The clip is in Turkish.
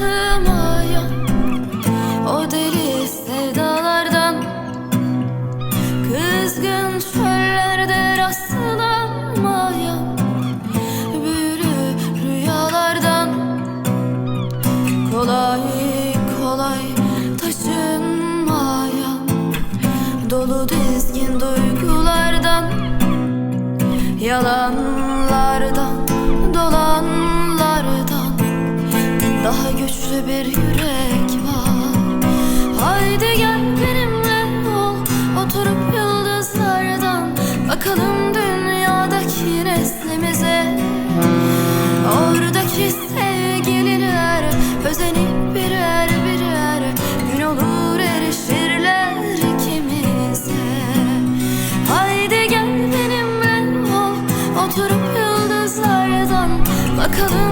sığmayan O deli sevdalardan. Kızgın çöllerde rastlanmayan Büyülü rüyalardan. Kolay kolay taşınmayan Dolu dizgin duygulardan Yalanlardan. Güçlü bir yürek var. Haydi gel benimle ol Oturup yıldızlardan Bakalım dünyadaki resmimize Oradaki sevgililer Özenip birer birer Gün olur erişirler ikimize. Haydi gel benimle ol Oturup yıldızlardan Bakalım